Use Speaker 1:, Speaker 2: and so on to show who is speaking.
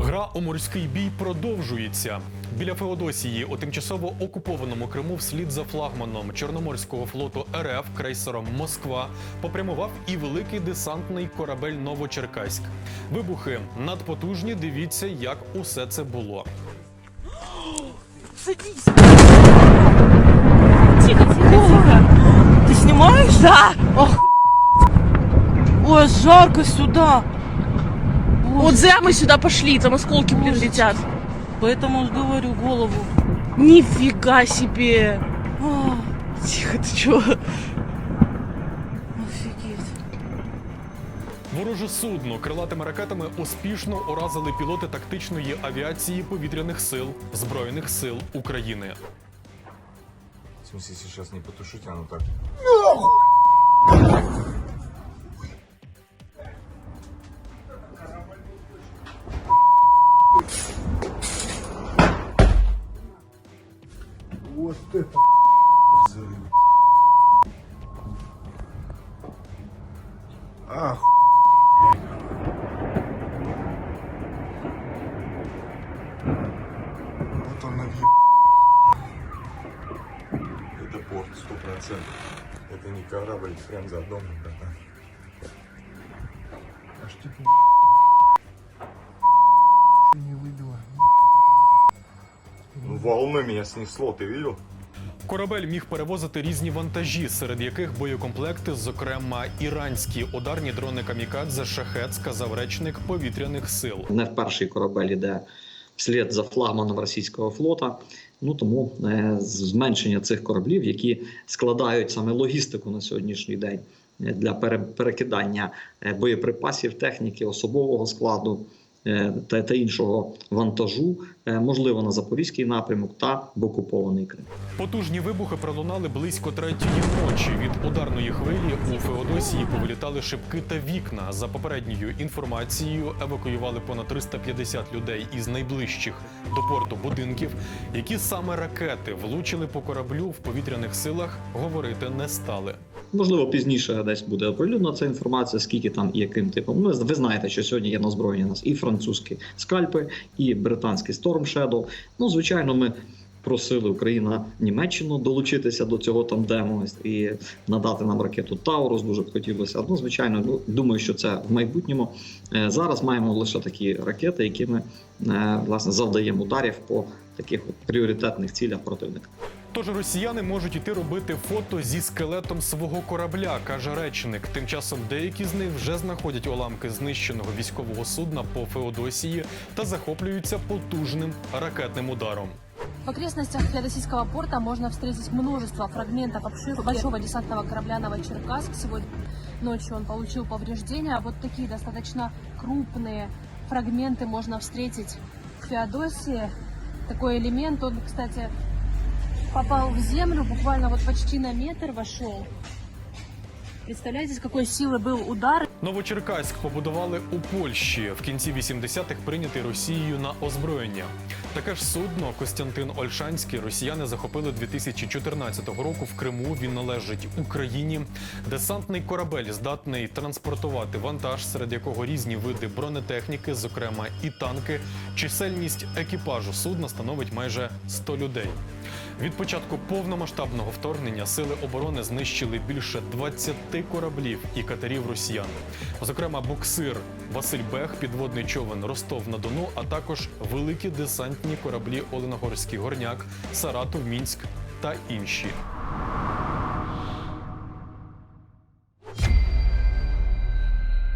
Speaker 1: Гра у морський бій продовжується. Біля Феодосії у тимчасово окупованому Криму вслід за флагманом Чорноморського флоту РФ крейсером Москва попрямував і великий десантний корабель Новочеркаськ. Вибухи надпотужні. Дивіться, як усе це було.
Speaker 2: Садись. Тихо, тихо, тихо. Ты снимаешь? Да. Ох. Ой, жарко сюда.
Speaker 3: Вот зря мы сюда пошли, там осколки, блин, летят.
Speaker 2: Поэтому ж говорю голову.
Speaker 3: Нифига себе.
Speaker 2: А,
Speaker 3: Тихо, ты чё?
Speaker 2: офигеть.
Speaker 1: Вороже судно крилатими ракетами успішно уразили пілоти тактичної авіації повітряних сил Збройних сил України.
Speaker 4: В смысле, сейчас не потушить, оно так. Вот это взрыв. Ах. Вот он навъеб... Это порт, сто процентов. Это не корабль, прям за домом, братан. Аж типа... не выбило. Ну, волной меня снесло, ты видел?
Speaker 1: Корабель міг перевозити різні вантажі, серед яких боєкомплекти, зокрема іранські ударні дрони камікадзе Шахет, сказав речник повітряних сил.
Speaker 5: не в перший корабель іде вслід за флагманом російського флота. Ну тому е, зменшення цих кораблів, які складають саме логістику на сьогоднішній день е, для пере- перекидання е, боєприпасів, техніки, особового складу та, та іншого вантажу, е, можливо, на запорізький напрямок та в окупований Крим.
Speaker 1: Потужні вибухи пролунали близько третьої ночі. Від ударної хвилі у Феодосії повилітали шибки та вікна. За попередньою інформацією, евакуювали понад 350 людей із найближчих до порту будинків. Які саме ракети влучили по кораблю в повітряних силах, говорити не стали.
Speaker 5: Можливо, пізніше десь буде оприлюднена ця інформація, скільки там і яким типом. Ну, ви знаєте, що сьогодні є на зброї у нас і французькі скальпи, і британський Storm Shadow. Ну, звичайно, ми просили Україна Німеччину долучитися до цього тандему і надати нам ракету Таурус. Дуже б хотілося. Ну, звичайно, ну, думаю, що це в майбутньому. Е, Зараз маємо лише такі ракети, якими е, власне завдаємо ударів по таких от пріоритетних цілях противника.
Speaker 1: Тож росіяни можуть іти робити фото зі скелетом свого корабля, каже речник. Тим часом деякі з них вже знаходять уламки знищеного військового судна по Феодосії та захоплюються потужним ракетним ударом.
Speaker 6: В окрестностях Феодосийского порта можно встретить множество фрагментов обшивки большого десантного корабля «Новочеркасск». Сегодня ночью он получил повреждения. Вот такие достаточно крупные фрагменты можно встретить в Феодосии. Такой элемент, он, кстати, попал в землю, буквально вот почти на метр вошел. Представляете, с какой силы был удар?
Speaker 1: Новочеркаськ побудували у Польщі в кінці 80-х прийнятий Росією на озброєння. Таке ж судно Костянтин Ольшанський росіяни захопили 2014 року в Криму. Він належить Україні. Десантний корабель здатний транспортувати вантаж, серед якого різні види бронетехніки, зокрема і танки. Чисельність екіпажу судна становить майже 100 людей. Від початку повномасштабного вторгнення сили оборони знищили більше 20 кораблів і катерів росіян. Зокрема, буксир Василь Бех, підводний човен Ростов на Дону, а також великі десантні кораблі Оленогорський Горняк, Саратов, Мінськ та інші.